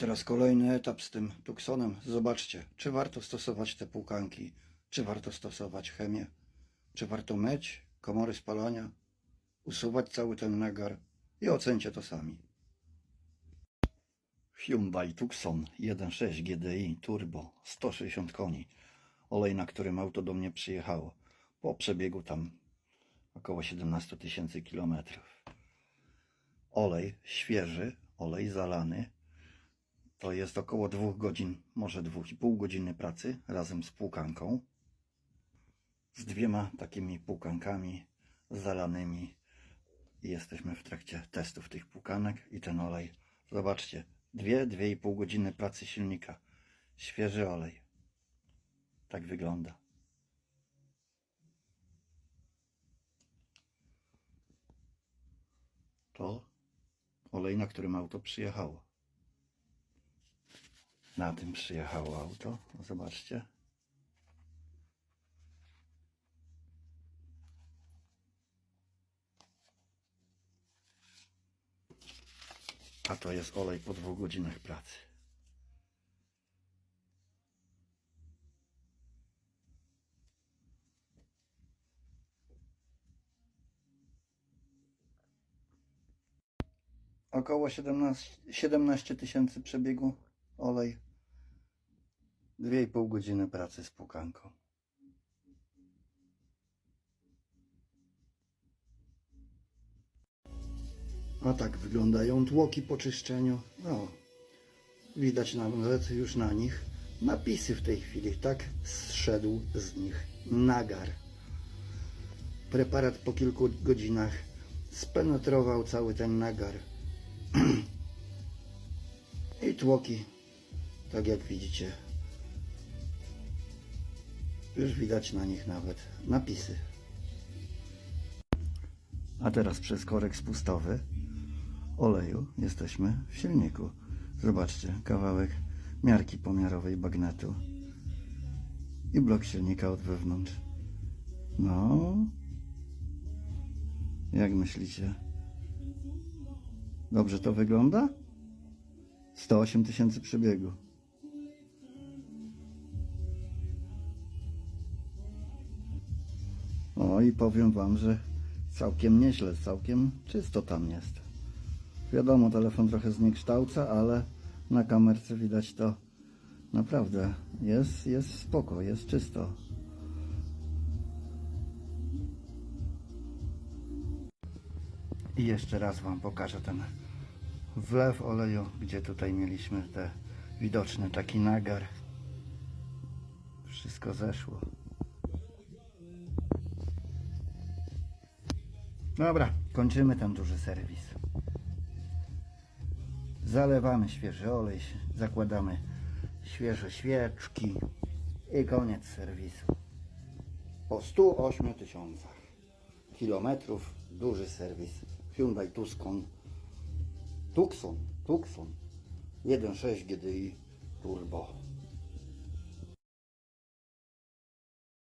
teraz kolejny etap z tym tuksonem. Zobaczcie, czy warto stosować te płukanki, czy warto stosować chemię, czy warto myć komory spalania, usuwać cały ten nagar i ocencie to sami. Hyundai Tucson 1.6 GDI Turbo 160 koni. Olej, na którym auto do mnie przyjechało. Po przebiegu tam około 17 tysięcy kilometrów. Olej świeży, olej zalany. To jest około dwóch godzin, może dwóch i pół godziny pracy razem z płukanką. Z dwiema takimi płukankami zalanymi. Jesteśmy w trakcie testów tych płukanek i ten olej. Zobaczcie, dwie, dwie i pół godziny pracy silnika. Świeży olej. Tak wygląda. To olej, na którym auto przyjechało. Na tym przyjechało auto. Zobaczcie. A to jest olej po dwóch godzinach pracy. Około 17 17 tysięcy przebiegu olej. 2,5 godziny pracy z pukanką. A tak wyglądają tłoki po czyszczeniu. No, widać nawet już na nich napisy w tej chwili. Tak zszedł z nich nagar. Preparat po kilku godzinach spenetrował cały ten nagar. I tłoki, tak jak widzicie, już widać na nich nawet napisy. A teraz przez korek spustowy oleju jesteśmy w silniku. Zobaczcie, kawałek miarki pomiarowej bagnetu i blok silnika od wewnątrz. No, jak myślicie? Dobrze to wygląda? 108 tysięcy przebiegu. O i powiem wam, że całkiem nieźle, całkiem czysto tam jest. Wiadomo, telefon trochę zniekształca, ale na kamerce widać to naprawdę jest, jest spoko, jest czysto. I jeszcze raz Wam pokażę ten wlew oleju, gdzie tutaj mieliśmy te widoczny taki nagar. Wszystko zeszło. Dobra, kończymy ten duży serwis. Zalewamy świeży olej, zakładamy świeże świeczki i koniec serwisu. Po 108 tysiącach kilometrów duży serwis Hyundai Tucson Tucson, Tucson 1.6 GDI Turbo